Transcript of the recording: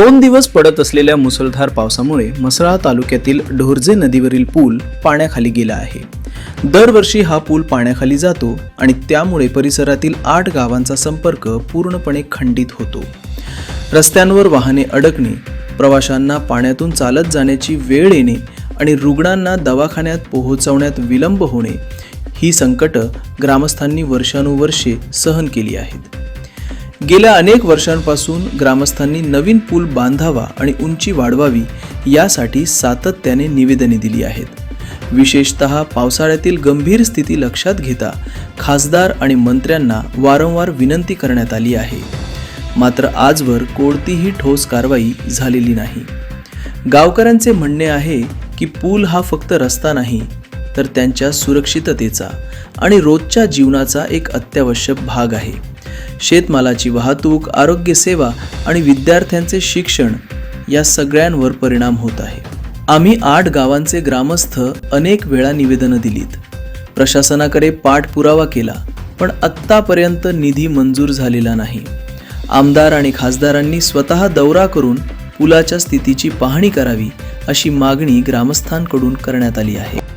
दोन दिवस पडत असलेल्या मुसळधार पावसामुळे म्हसळा तालुक्यातील ढोरजे नदीवरील पूल पाण्याखाली गेला आहे. दरवर्षी हा पूल पाण्याखाली जातो आणि त्यामुळे परिसरातील आठ गावांचा संपर्क पूर्णपणे खंडित होतो. रस्त्यांवर वाहने अडकणे प्रवाशांना पाण्यातून चालत जाण्याची वेळ येणे आणि रुग्णांना दवाखान्यात पोहोचवण्यात विलंब होणे ही संकटं ग्रामस्थांनी वर्षानुवर्षे सहन केली आहेत. गेल्या अनेक वर्षांपासून ग्रामस्थांनी नवीन पूल बांधावा आणि उंची वाढवावी यासाठी सातत्याने निवेदने दिली आहेत. विशेषत पावसाळ्यातील गंभीर स्थिती लक्षात घेता खासदार आणि मंत्र्यांना वारंवार विनंती करण्यात आली आहे. मात्र आजवर कोणतीही ठोस कारवाई झालेली नाही. गावकऱ्यांचे म्हणणे आहे की पूल हा फक्त रस्ता नाही तर त्यांच्या सुरक्षिततेचा आणि रोजच्या जीवनाचा एक अत्यावश्यक भाग आहे. शेतमालाची वाहतूक आरोग्य सेवा आणि विद्यार्थ्यांचे शिक्षण या सगळ्यांवर परिणाम होत आहे. आम्ही आठ गावांचे ग्रामस्थ अनेक वेळा निवेदनं दिलीत. प्रशासनाकडे पाठपुरावा केला पण आत्तापर्यंत निधी मंजूर झालेला नाही. आमदार आणि खासदारांनी स्वतः दौरा करून पुलाच्या स्थितीची पाहणी करावी अशी मागणी ग्रामस्थांकडून करण्यात आली आहे.